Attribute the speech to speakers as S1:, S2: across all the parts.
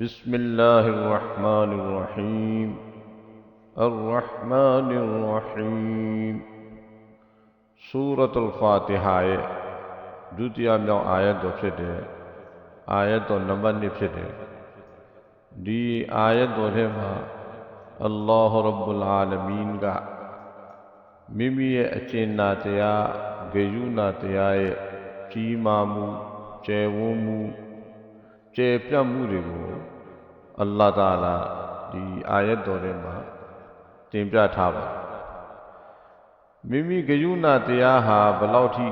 S1: بسم الله الرحمن الرحيم الرحمن الرحيم سورة الفاتحة دوتیا نو آیت وفسد ہے، آیت و نمبر نفسد ہے۔ دی آیت اللہ رب العالمین کا۔ ممی اچے ناتیا، گیو ناتیا چی مامو، چیومو ကမိမိရဲ့အကျဉ်းနာတရားဂယုဏတရားရဲ့ကြီးမားမှုကျယ်ဝန်းမှုကျယ်ပြန့်မှုတွေကိုအလ္လာဟ်တာလာဒီအာယတ်တော်ထဲမှာတင်ပြထားပါမိမိဂယုဏတရားဟာဘယ်လောက်ထိ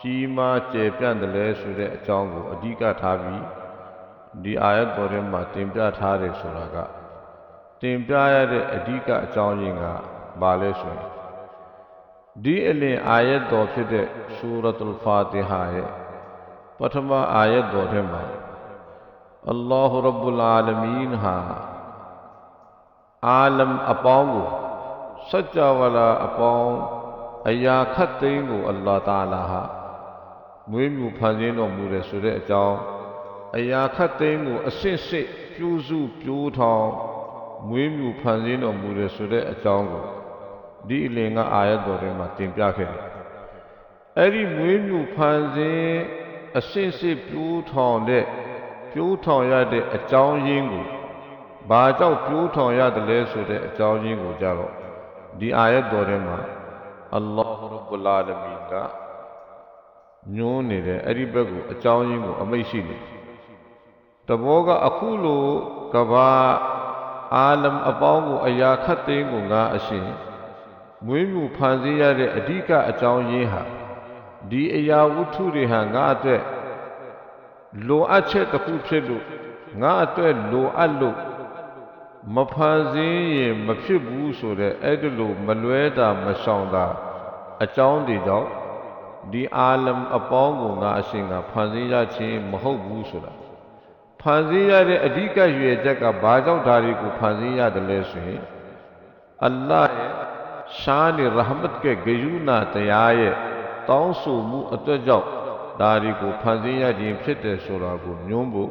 S1: ကြီးမားကျယ်ပြန့်တယ်လဲဆိုတဲ့အကြောင်းကိုအဓိကထားပြီးဒီအာယတ်တော်ထဲမှာတင်ပြထားတယ်ဆိုတာကတင်ပြရတဲ့အဓိကအကြောင်းရင်းကဘာလဲဆိုရင်ဒီအလင်အာယတ်တော်ဖြစ်တဲ့ဆူရတ်အလ်ဖာတီဟာရဲ့ပထမအာယတ်တော်ထဲမှာ အလ္လာဟ်ရဘ်ဘူလ်အာလမင်းဟာအာလမ်အပေါင်းကိုစัจ java လာအပေါင်းအရာခတ်သိမ်းကိုအလ္လာဟ်တာလာဟာမွေးမြူဖန်ဆင်းတော်မူတယ်ဆိုတဲ့အကြောင်းအရာခတ်သိမ်းကိုအစစ်စစ်ပြိုးစုပြိုးထောင်မွေးမြူဖန်ဆင်းတော်မူတယ်ဆိုတဲ့အကြောင်းကိုဒီအလင်ကအာယတ်တော်ထဲမှာတင်ပြခဲ့တယ်အဲ့ဒီမွေးမြူဖန်ဆင်းအစစ်စစ်ပြိုးထောင်တဲ့ ပြိုးထောင်ရတဲ့အကြောင်းရင်းကိုဘာကြောင့်ပြိုးထောင်ရတယ်လဲဆိုတဲ့အကြောင်းရင်းကိုကြတော့ဒီအာယတ်တော်ထဲမှာအလ္လာဟ်ရဘ်ဘူလ်အာလမင်ကညွှန်းနေတယ်အဲ့ဒီဘက်ကိုအကြောင်းရင်းကိုအမိတ်ရှိနေတဘောကအခုလိုကဘာအာလမ်အပေါင်းကိုအရာခတ်သိမ်းကိုငါအရှင်မွေးမြူဖန်ဆင်းရတဲ့အဓိကအကြောင်းရင်းဟာဒီအရာဝတ္ထုတွေဟာငါအတွက် လိုအပ်ချက်တစ်ခုဖြစ်လို့ငါအတွက်လိုအပ်လို့မဖန်ဆင်းရင်မဖြစ်ဘူးဆိုတဲ့အဲ့ဒီလိုမလွဲတာမရှောင်တာအကြောင်းတွေကြောင့်ဒီအာလမ်အပေါင်းကိုငါအရှင်ကဖန်ဆင်းရခြင်းမဟုတ်ဘူးဆိုတာဖန်ဆင်းရတဲ့အဓိကရွယ်ချက်ကဘာကြောင့်ဒါတွေကိုဖန်ဆင်းရတယ်လဲဆိုရင်အလ္လာဟ်ရဲ့ရှားနေရဟမတ်ကဂယုနာတရားရဲ့တောင်းဆိုမှုအတွက်ကြောင့် ဒါတွေကိုဖန်ဆင်းရခြင်းဖြစ်တယ်ဆိုတာကိုညွှန်းဖို့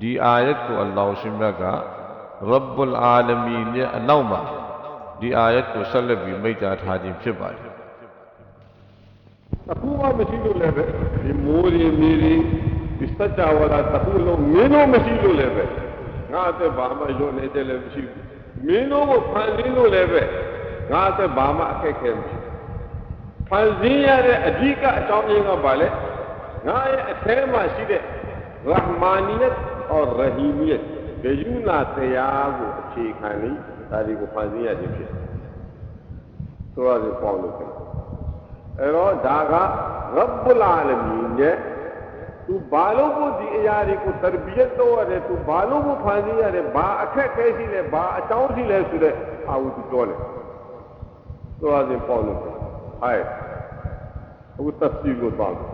S1: ဒီအာယတ်ကိုအလ္လာဟ်ရှင်မြတ်ကရဘ်ဘူလ်အာလမီရဲ့အနောက်မှာဒီအာယတ်ကိုဆက်လက်ပြီးမိန့်ကြားထားခြင်းဖြစ်ပါတယ်
S2: အခုမှမရှိလို့လည်းပဲဒီမိုးရီမီရီဒီစัจ java လာတခုလုံးမင်းတို့မရှိလို့လည်းပဲငါအသက်ဘာမှရုံနေတဲ့လည်းမရှိဘူးမင်းတို့ကိုဖန်ဆင်းလို့လည်းပဲငါအသက်ဘာမှအခက်ခဲမရှိဖန်ဆင်းရတဲ့အဓိကအကြောင်းရင်းကဘာလဲ ငါရဲ့အထဲမှာရှိတဲ့ရဟမာနီယတ်အော်ရဟီမီယတ်ဂယုနာတရားကိုအခြေခံပြီးဒါတွေကိုဖန်ဆင်းရခြင်းဖြစ်တယ်ဆိုရတဲ့ပေါ့လို့ပြောအဲ့တော့ဒါကရဘ်ဘူလ်အာလမင်ရဲ့သူဘာလို့ကိုဒီအရာတွေကိုတရဘီယတ်တော့ရတယ်သူဘာလို့ကိုဖန်ဆင်းရတယ်ဘာအခက်ခဲရှိလဲဘာအကြောင်းရှိလဲဆိုတဲ့အာဝသူပြောတယ်ဆိုရစဉ်ပေါ့လို့ဟိုက်အခုတဖ်စီကိုတော့အ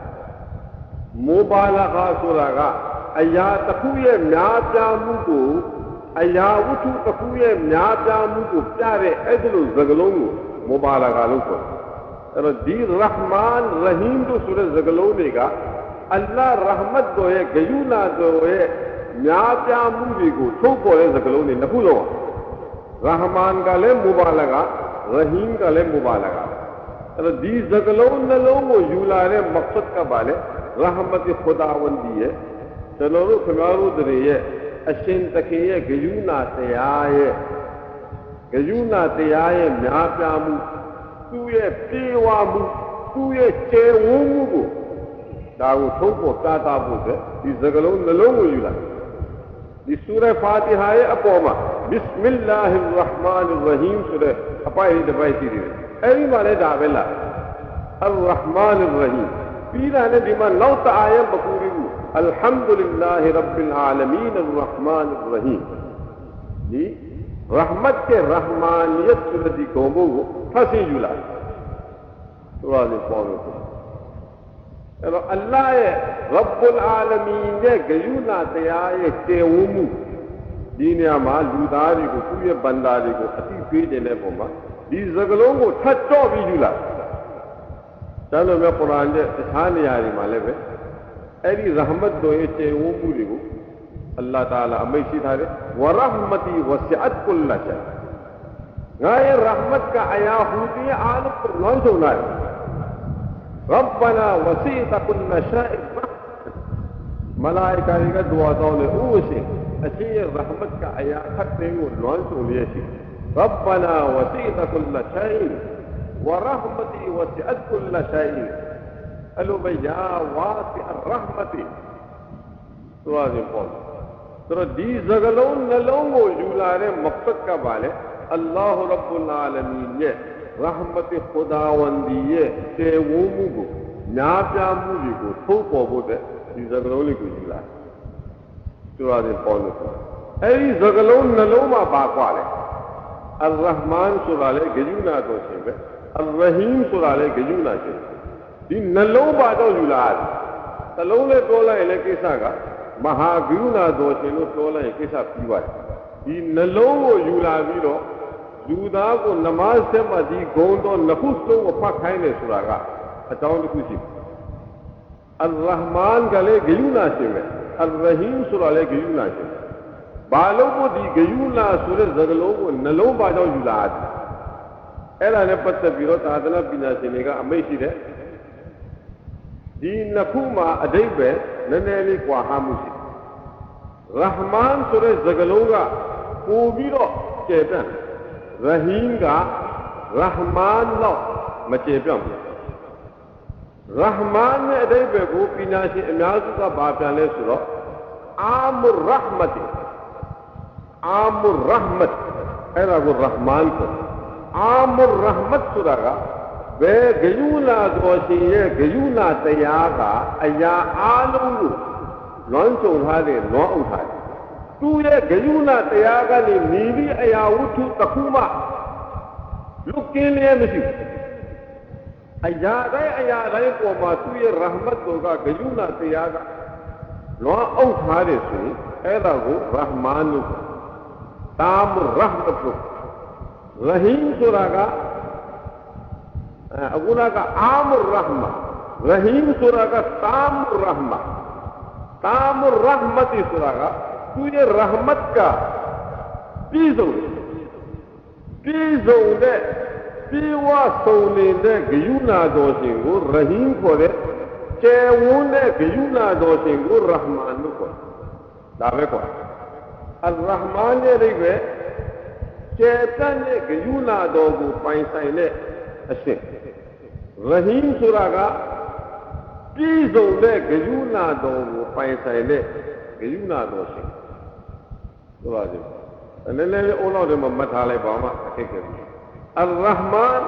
S2: مبالغہ گا ایا تقوی میا جامو کو ایا وچو تقوی میا جامو کو پیارے ادلو و زگلوں مبالغہ لکو دی رحمان رحیم تو سورہ زگلوں لے گا اللہ رحمت دو ہے گیونا دو ہے میات جامو بھی کو چھوکو ہے زگلوں نے نکولو رحمان کا لے مبالغہ رحیم کا لے مبالغہ دی زگلوں نلوں وہ یولارے مقصد کا بالے رحمت خدا وندی ہے تنورو ہے، اشین تکی ہے گیونا تیایه گیونا تیایه میا پیامو تو یہ پیوامو تو یہ چیوامو گو داو چھوکو تاتا بوتے دی زگلو نلومو جولا دی سورہ فاتحہ ہے اپوما بسم اللہ الرحمن الرحیم سورہ۔ اپائی دبائی تیری ہے ایوی مانے دعویلہ الرحمن الرحیم۔ پیران بما لو تعایا بکوری الحمد للہ رب العالمین الرحمن الرحیم۔ جی رحمت کے رحمانیت سورتی قوموں کو پھنسی جلائے واضح قوموں کو اللہ رب العالمین نے گیو نہ تیا تیومو دین اعمال، جوداری کو تو یہ بنداری کو اتی پیجنے بوما۔ دی زگلوں کو ٹھچو بھی جلائے ဒါဆိုပဲကုရ်အာန်ရဲ့တခြားနေရာတွေမှာလည်းပဲအဲ့ဒီရဟမတ်တို့ရဲ့ကျေဝန်းမှုတွေကိုအလ္လာဟ်တာလာအမိတ်ရှိထားတယ်ဝရဟမတီဝစီအတ်ကုလ္လရှယ်ငါရဲ့ رحمت ကအရာဟူတီးအာလမ်ကိုလွှမ်းခြုံလိုက် ربنا وسعت كل شيء ملائکہ တွေကဒွါတောင်းတယ်ဥရှင်အချင်းရဲ့ رحمت ကအရာခတ်သိမ်းကိုလွှမ်းခြုံလျက်ရှိ ربنا وسعت كل شيء ورحمتی وسعت کل شے الو بیا واسع الرحمتی سورہ پہنچ تو دی زغلون نلون کو جولارے مقصد کا بالے اللہ رب العالمین یہ رحمت خداوندی تے وومو کو نا پیامو جی کو تو کو بو دے دی زغلون کو جولارے سورہ دے پون کو اے زغلون نلون ما باقوالے الرحمن سورہ لے گجونا تو چھے الرحیم قرآن کے جولا کے دین نلو بادو تلو لے تولا ہے لے کیسا گا مہا گیو نا دو چلو تولا ہے کیسا پیوا ہے دین نلو وہ جولا بھی رو۔ جودا کو نماز سے مدی گوندو نفس تو وفا کھائنے نے اچاؤں کچھ جی۔ الرحمان گلے گیونا سے میں الرحیم سرالے گیونا سے بالوں کو دی گیو گیونا سورے زگلوں کو نلو بادو ہے အကြောင်းတစ်ခုရှိတယ်အလ်ရဟ်မန်ကလည်းဂရုဏာရှင်ပဲအလ်ရဟီမ်ဆိုတာလည်းဂရုဏာရှင်ဘာလို့ကိုဒီဂရုဏာဆိုတဲ့စကားလုံးကိုနှလုံးပါကြောင့်ယူလာတယ်အဲ့ဒါနဲ့ပတ်သက်ပြီးတော့သာသနာပညာရှင်တွေကအမိတ်ရှိတယ်ဒီနှစ်ခုမှာအတိတ်ပဲနည်းနည်းလေးကွာဟမှုရှိရဟ်မန်ဆိုတဲ့စကားလုံးကပို့ပြီးတော့ကျေပြန့်ရဟီမ်ကရဟ်မန်တော့မကျေပြန့်ဘူးရဟ်မန်ရဲ့အတိတ်ပဲကိုပညာရှင်အများစုကဘာပြန်လဲဆိုတော့အာမုရဟ်မတ်အာမုရဟ်မတ်အဲ့ဒါကိုရဟ်မန်ကို عام الرحمت سرگا بے گیونا دوشی، یہ گیونا تیاغا ایا آلو لون چو اٹھا لے نو اٹھا لے تو یہ گیونا تیاغا لی نیوی ایا اٹھو تکوما۔ لکے لے نشی ایا رائے ایا رائے کو ما تو یہ رحمت ہوگا، گیونا تیاغا لو اٹھا لے سو اے رحمان تام رحمت لکھ رحیم جو راگا اگلا کا عام الرحمہ، رحیم سورا کا تام الرحمہ، تام الرحمتی سورا کا تو یہ رحمت کا پیزو پیزو دے، پیوا سونے دے گیو نا دوشیں گو رحیم کو دے چیون دے گیو نا دوشیں گو رحمان کو، دعوے کو۔ الرحمان یہ یعنی رہی گئے چیتن گیوں نہ دو گو پائیں رہیم سورا گا کی زیو نہ دو گو پائیں گی نہ متالے پاما کرمان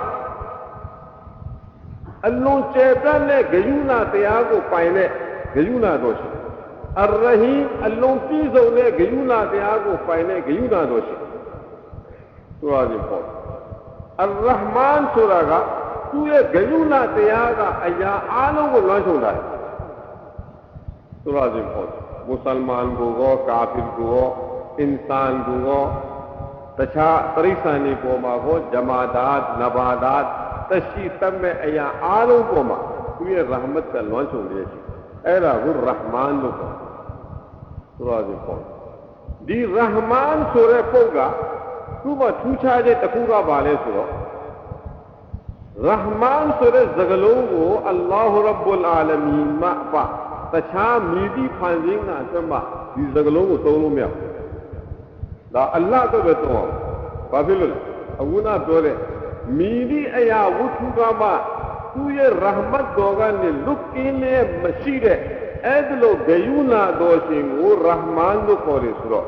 S2: ال چیتن گیوں نہ تیاگو پائے نے گیوں نہ دو شکو ارم اللہ کی زو نے گیوں نہ تیاگو پائے نے گیوں نہ دو شکو واجب ہو الرحمن گلو نہ تیا گا ایا آلو کو نہ ہوتا ہے۔ تو واجب ہو مسلمان گو کافر گوگو انسان گوگو تچھا پریشانی کو ما ہو، جمادات، نبادات، تشی تب میں ایا آلو کو ما تو یہ رحمت کا لانچ ہو گیا اے راہ رحمان لو کو تو واجب ہو دی رحمان سورہ پوگا۔ ခြုံနေရှိအဲ့ဒါကိုရဟ်မန်လို့ခေါ်ဆိုရခြင်းပေါ့ဒီရဟ်မန်ဆိုတဲ့ပုဂ္ဂိုလ်ကသူ့မှာထူးခြားတဲ့တစ်ခုကဘာလဲဆိုတော့ရဟ်မန်ဆိုတဲ့စကားလုံးကိုအလ္လာဟ်ရဘ်ဘူလ်အာလမီန်မပါတခြားမြည်ပြီးဖန်ဆင်းတာအတွက်မှဒီစကားလုံးကိုသုံးလို့မရဘူး။ဒါအလ္လာဟ်တော့ပဲသုံးအောင်။ဘာဖြစ်လို့လဲ။အခုနပြောတဲ့မြည်ပြီးအရာဝတ္ထုကမှသူ့ရဲ့ရဟမတ်တော်ကနေလွတ်ကင်းနေမရှိတဲ့အဲ့ဒီလိုဂယုဏတော်ရှင်ကိုရဟ်မန်လို့ခေါ်တယ်ဆိုတော့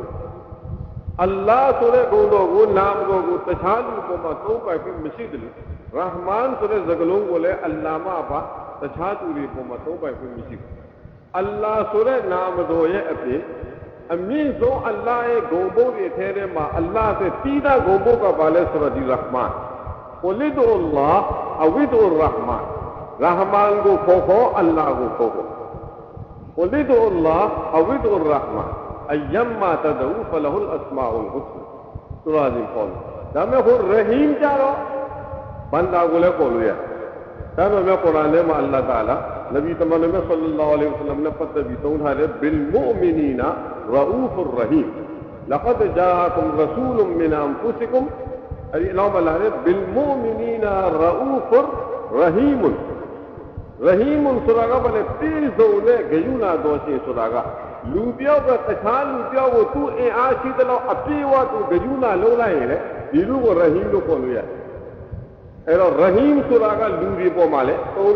S2: اللہ سورے گوندوگو نام گوگو تشالو کو مسو کا کی مسجد لے۔ رحمان سورے زگلوں گولے علامہ با تشاتو لی کو مسو کا کی مسجد اللہ سورے نام دو یہ اپے امین سو اللہ اے گوبو کے تھیرے ما اللہ سے سیدھا گوبو کا بالے سورج رحمان۔ قل اللہ او ادعو الرحمان۔ رحمان کو کھو اللہ کو کھو قل ادعو اللہ او ادعو الرحمان۔ ایما رحیم جارو. بندہ گلے قولو یا. دامے میں قرآن میں اللہ تعالی. نبی تمام میں صلی اللہ علیہ وسلم نے پتہ بیتون حالے بالمؤمنین رعوف الرحیم. لقد جاءكم رسول من انفسكم اللهم اللہ نے بالمؤمنین رعوف رحیم رحیم سراغا بلے تیز دونے گیونا دوشی سراغا. لوٹیا لو تو آپ گجونا لوگوں کو لویا رہیم سوراگا لے کو مالے کو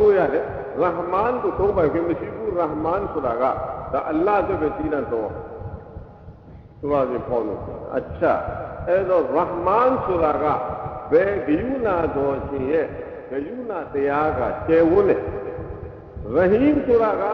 S2: تواگا اللہ سے اچھا رحمان سوراگا وے گی نا دیا گا رہیم سورا گا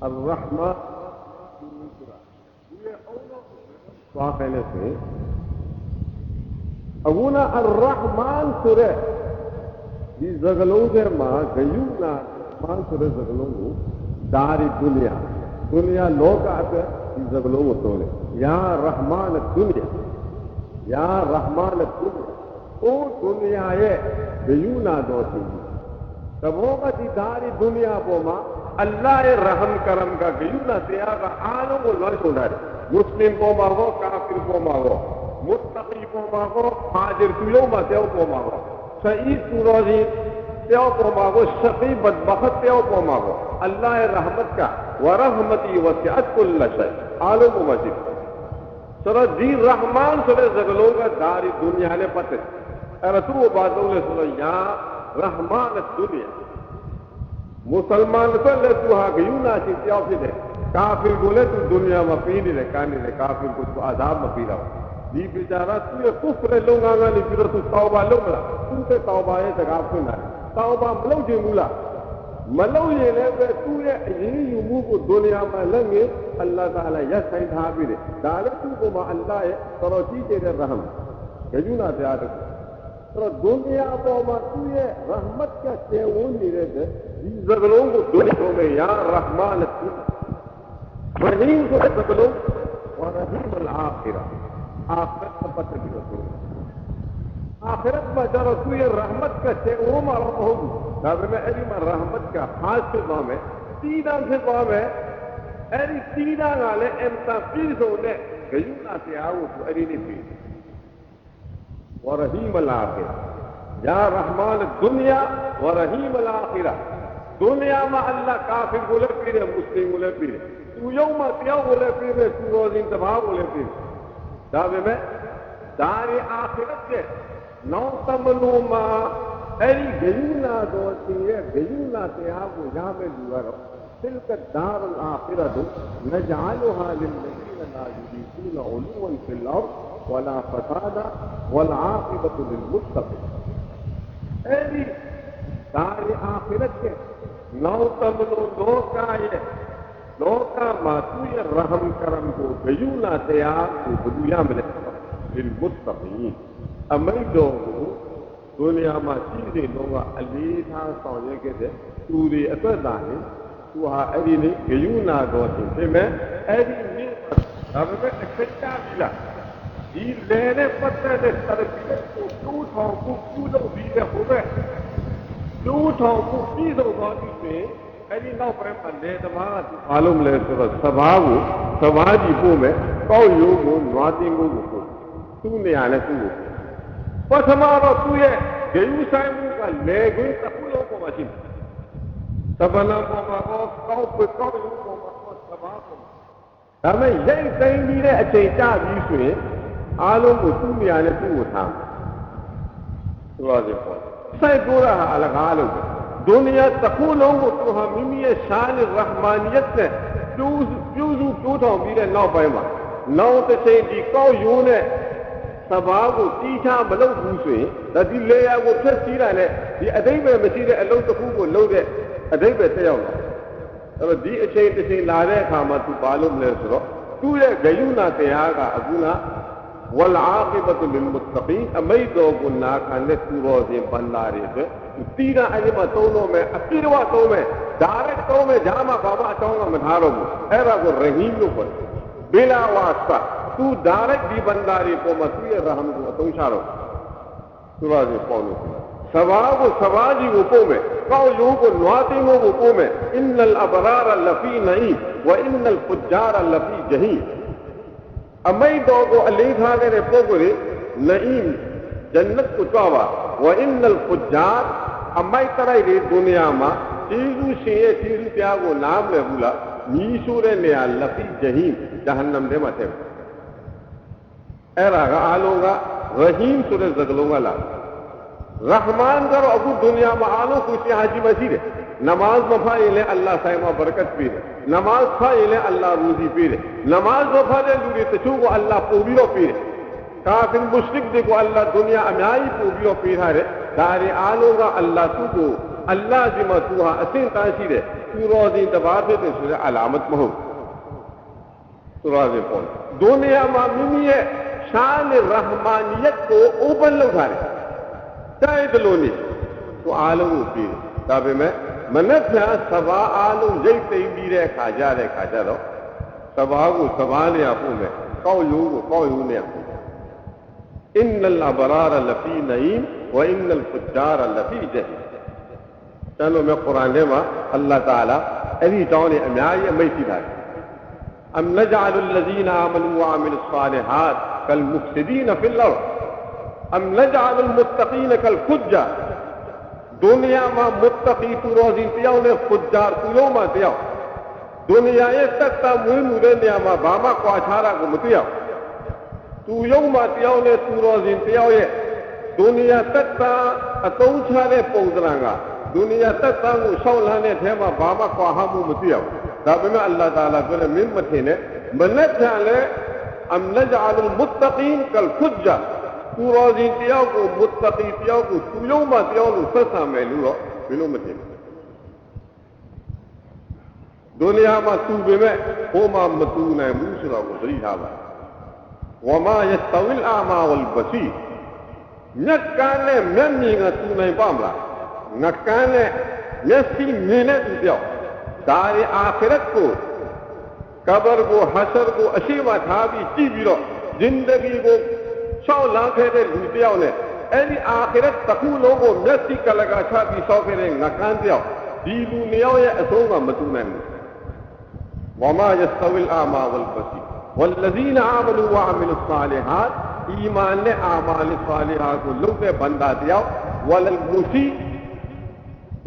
S2: الرحمہ تو آپ پہلے تھے اگونا الرحمان سورہ یہ زغلوں دیر ماں گیوں نا. مان سورہ زغلوں کو داری دنیا دنیا لوگ آتے یہ زغلوں کو تولے یا رحمان دنیا. یا رحمان دنیا. او دنیا ہے گیوں نہ دوتی تب ہوگا دی داری دنیا کو ماں اللہ رحم کرم کا گیلا دیا کا آلو کو لڑ سوڈر مسلم کو مانگو، کافر کو مانگو۔ متقی کو مانگو حاضر پیلو ما دیو کو مانگو۔ صحیح پوروزی دیو کو مانگو شقی بدبخت دیو کو مانگو۔ اللہ رحمت کا ورحمتی وسعت کل ہے آلو کو مسجد سر جی رحمان سر زگلو کا داری دنیا نے پتے ارتو بادل سر یا رحمان دنیا مسلمان کل تو ہاں کہ یوں ناچی سیاسی دے۔ کافر بولے تو دنیا مفین دے کانی دے۔ کافر کو تو عذاب مفیرہ ہو دی بیچارہ تو یہ کفر لوگ آگا نہیں، پھر تو توبہ لوگ لا۔ تم سے توبہ ہے، تک آپ کو نہ توبہ ملو جی مولا۔ ملو یہ لے، بے تو یہ یہی یمو کو دنیا میں لنگے۔ اللہ تعالی یا سید حافی دے۔ دالتو کو ما اللہ ہے سروچی جی تیرے رحم۔ یجونا تیار دنیا کو ما تو یہ رحمت کا چیون نہیں رہتے۔ زغلوں کو دونوں میں یا رحمان رحیم کو زغلو اور رحیم الآخرہ۔ آخرت کا پتہ کی رسول۔ آخرت میں جب رسول رحمت کا سے وہ معلوم ہوں۔ ناظر میں علی میں رحمت کا خاص سے قوم ہے سیدھا سے قوم ہے ایری سیدھا نالے امتا پیر سے انہیں گئیوں سے آؤ تو ایری جی نہیں پیر۔ ورحیم الآخرہ یا رحمان دنیا ورحیم الآخرہ دنیا میں اللہ کافر بولے پیرے مسلم بولے پیرے تو یوم تیاو بولے پیرے تو روز انتباہ بولے پیرے دعوے میں دار آخرت کے نو تمنو تمنوما ایری گیونا دوتی ہے گیونا تیاب یہاں میں دورا رہو تلك الدار الآخرة نجعلها للذين لا يريدون علوا في الأرض ولا فسادا والعاقبة للمتقين ایری دار آخرت کے နောက်သမလို့လောကရဲ့လောကမှာသူ့ရဲ့ရဟမ်ကရမ်ကိုဘယူလာတရားကိုဘယ်သူရမလဲလင်မုတ္တမီအမိတ်တော်ကိုဒုနီယာမှာရှိတဲ့တော့ကအလေးထားဆောင်ရွက်ခဲ့တဲ့သူတွေအသက်တာနဲ့သူဟာအဲ့ဒီနေ့ဂယုနာတော်ရှင်ပြင်မဲ့အဲ့ဒီနေ့ဒါပေမဲ့အခက်ကြပြီလားဒီလေနဲ့ပတ်သက်တဲ့တရပီကိုသူ့ထောင်ကိုသူ့လုပ်ပြီးတဲ့ဟိုဘက် جھوٹوں مفیدوں گوڑی پہ کلی نو پرمہ لے دماغ عالم لے سر سباب سباجی کو میں کو یوگو نواتیں گو گو تو نے آنے سے گو پس ہمارا تو یہ دیو سائم کا لے گئی تکلوں کو مچن سبنا کو مہو کو پہ کو یوگو مہو سباب ہمیں یہی سہیں گی رہے اچھے چاہ بھی سوئے۔ آلوں کو تو میانے تو اٹھا سوازے پہلے စိုက်ကိုရဟာအလကားလို့ပဲဒုနီယာတစ်ခုလုံးကိုသူဟာမိမိရဲ့ရှားနဲ့ရဟမာနီယတ်နဲ့ပြုပြုစုတိုးထောင်ပြီးတဲ့နောက်ပိုင်းမှာနောက်တစ်ချိန်ဒီကောက်ရိုးနဲ့သဘာကိုတီးချမလုပ်ဘူးဆိုရင်ဒါဒီလေယာကိုဖျက်ဆီးတာနဲ့ဒီအတိတ်ပဲမရှိတဲ့အလုပ်တစ်ခုကိုလုပ်တဲ့အတိတ်ပဲတက်ရောက်လာအဲ့တော့ဒီအချိန်တစ်ချိန်လာတဲ့အခါမှာသူဘာလုပ်မလဲဆိုတော့သူ့ရဲ့ဂယုဏတရားကအခုနဝလ والعاقبت للمتقین امی دو گناہ کھانے تو روزے بندہ ریخ علمہ تولوں میں اپیروا تو میں دارک تو میں جامع بابا چاہوں گا منہاروں گا اے رب الرحیم نو پر بلا واسطہ تو دارک دی بنداری کو مسئلہ رحم کو تو اشاروں تو روزے پولو سوا کو سوا جی وپو میں قولیوں کو نواتی ہو وپو میں ان الابرار لفی نعیم و ان الفجار لفی جہی امدوگو علیگاگر پوگری نعیم جنت کتوا وان الفجار امائی طرح رے دنیا ما تیرو شیئے تیرو پیاغو نام لے بولا۔ نیسورے نیا لفی جہیم، جہنم دے متے۔ اے راگا آلوں گا رحیم سورے زگلوں گا لا۔ رحمان کرو ابو دنیا ما آلو کو اسی حاجی مزید ہے۔ نماز وفا لے اللہ صاحب برکت پیر نماز فا لے اللہ روزی پیر نماز وفا لے دوری تچو کو اللہ پوبیو رہے کافر مشرق دے کو اللہ دنیا امیائی پوبیو رہے ہارے داری آلوگا اللہ تو کو۔ اللہ جمع تو ہاں تانسی رہے تو روزی دبا دے دے سورہ علامت مہم تو روزی پول۔ دنیا معمومی ہے۔ شان رحمانیت کو اوپن لگا رہے۔ دائیں دلونی تو آلوگو پیر تابے میں မနှက်ဖြန်သဘာအားလုံးရိတ်သိမ်းပြီးတဲ့ခါကြတဲ့ခါကြတော့သဘာကိုသဘာနေရာပို့မယ်ကောက်ရိုးကိုကောက်ရိုးနေရာပို့မယ်အင်နလဘရာရလဖီနိုင်ဝအင်နလဖုဂျာရလဖီဂျဟီတန်လို့မြတ်ကုရ်အာန်ထဲမှာအလ္လာဟ်တာလာအဲ့ဒီတောင်းနေအများကြီးအမိတ်ရှိတာအမ်နဂျာလလဇီနာအမလူဝအမီလ်ဆာလဟာတ်ကလ်မုဖ်ဆဒီနဖီလ်အမ်နဂျာလလ်မုတ္တကီနကလ်ဖုဂျာ دنیا ما متقی تو روزی تیاو نے فجار تو یو دنیا یہ تکتا موی مودے نیا ما باما کو اچھارا کو متیاو تو یو ما تیاو نے تو روزی تیاو یہ دنیا تکتا اتو چھارے پوزرانگا دنیا تکتا مو شو تھے، ما باما کو آہامو متیاو دابے میں اللہ تعالیٰ کو من متینے منت جالے ام نجعل المتقین کالفجار ကိုရောစီတယောက်ကိုမုတ္တတိတယောက်ကိုသူလုံးမတယောက်လို့ဆက်ဆံမယ်လို့တော့ဘယ်လိုမသိဘူးဒုနီယာမှာသူပေမဲ့ဟိုမှာမသူနိုင်ဘူးဆိုတော့ကိုသတိထားပါဝမယတဝိလအာမဝလ်ဘစီမျက်ကန်းနဲ့မျက်မြင်ကသူနိုင်ပါမလားငကန်းနဲ့မျက်စိမြင်တဲ့သူတယောက်ဒါရီအာခရတ်ကို قبر سو لاکھے لوٹیا نے اینی آخرت تکو لوگو کا لگا چھا بھی سو پھیرے نکان دیا۔ دیلو نیاو یا اسوگا مدونہ میں وما یستوی الاما والبسی والذین آمنوا وعملوا الصالحات، ایمان نے آمال صالحات کو لوگے بندہ دیا۔ وللمسی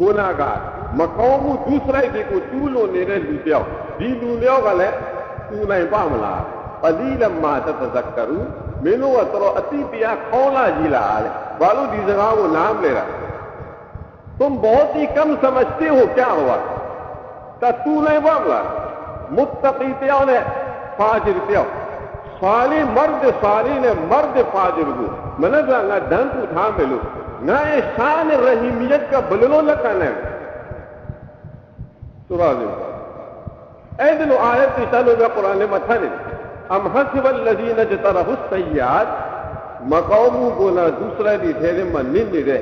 S2: گناہ گناہگار مقوم دوسرا ہی دیکھو چولو نیرے لوٹیا دیلو گا لے، تو نہیں پاملا قلیلا ما تتذکرون۔ မျိုးကတော့အတိတရားခေါင်းလာကြီးလာတယ်ဘာလို့ဒီစကားကိုနားမလဲတာ تم بہت ہی کم سمجھتے ہو کیا ہوا تو نے معاملہ متقی پیا نے فاجر پیا سالی مرد سالی نے مرد فاجر کو من سا ڈھنگ اٹھا ملو نہ یہ شان رحیمیت کا بلنو لکھانا ہے سورا دے اے دلو آیت کی چلو میں قرآن متھا نہیں ہم ہنس و لذین جتا رہو سیاد مقام بولا دوسرا بھی ڈھیرے میں نند رہے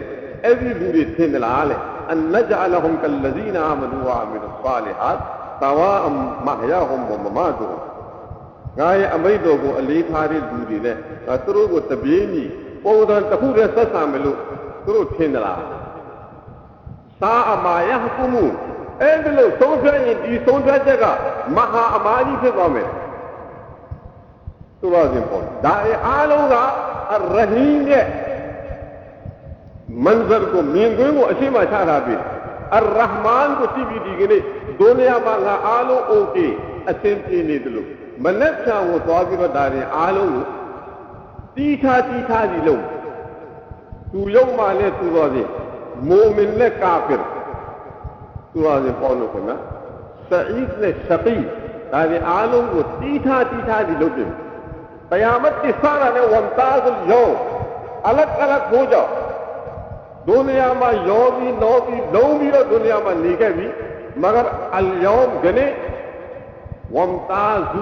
S2: ایوی بوری تھے نلال ان نجعلهم كالذين امنوا وعملوا الصالحات سواء محياهم ومماتهم ngai amai do ko ali phari du di le ta tru ko ta bi ni po da ta khu de sat sa me lo tru thin da la sa ama ya hukumu ai de lo song phya yin di song phya che ga maha amani phit ba me تو واضح بول۔ دائیں آل ہوگا اور رحیم ہے۔ منظر کو مین گئے وہ اسی میں ماشاء بھی۔ اور رحمان کو سی بھی دی گئی دنیا مانگا آلو او کے اچھے چینے دلو منت چھا وہ تو آگے بتا رہے ہیں آلو تیٹھا تیٹھا جی لو۔ تو یو مانے تو واضح۔ مومن نے کافر۔ تو واضح پولو کو نا سعید نے شقی۔ تارے آلو کو تیٹھا تیٹھا جی لو جی قیامت کی سارا نے ومتاز اليوم الگ الگ ہو جاؤ۔ دنیا میں یو بھی نو بھی نو بھی رو دنیا میں نیکے بھی، مگر اليوم گنے ومتاز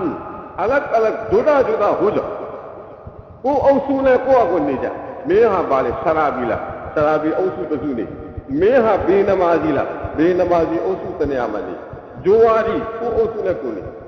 S2: الگ الگ جدا جدا ہو جاؤ۔ وہ اوسو نے کو اگو نہیں جا۔ میں ہاں بالے شرابی لا۔ شرابی اوسو تزو نہیں میں ہاں بے نمازی لا۔ بے نمازی اوسو تنیا ملی جواری وہ اوسو نے کو نہیں۔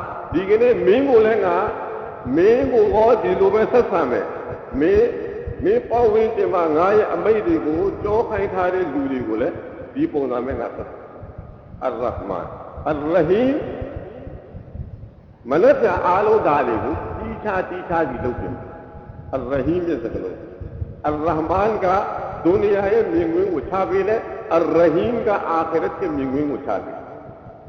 S2: می بولے گا میگو بہت جھیلوں میں سستا میں گو چوکا رے دوری بولے پونا میں گا سستا اور رہیم من آلو دالے گو تیچا تیچھا جیلوں کے رہیم سگلو ارحمان کا دنیا ہے میم اچھا بھی لے اور رہیم کا آخرت میگ اچھا بھی ہے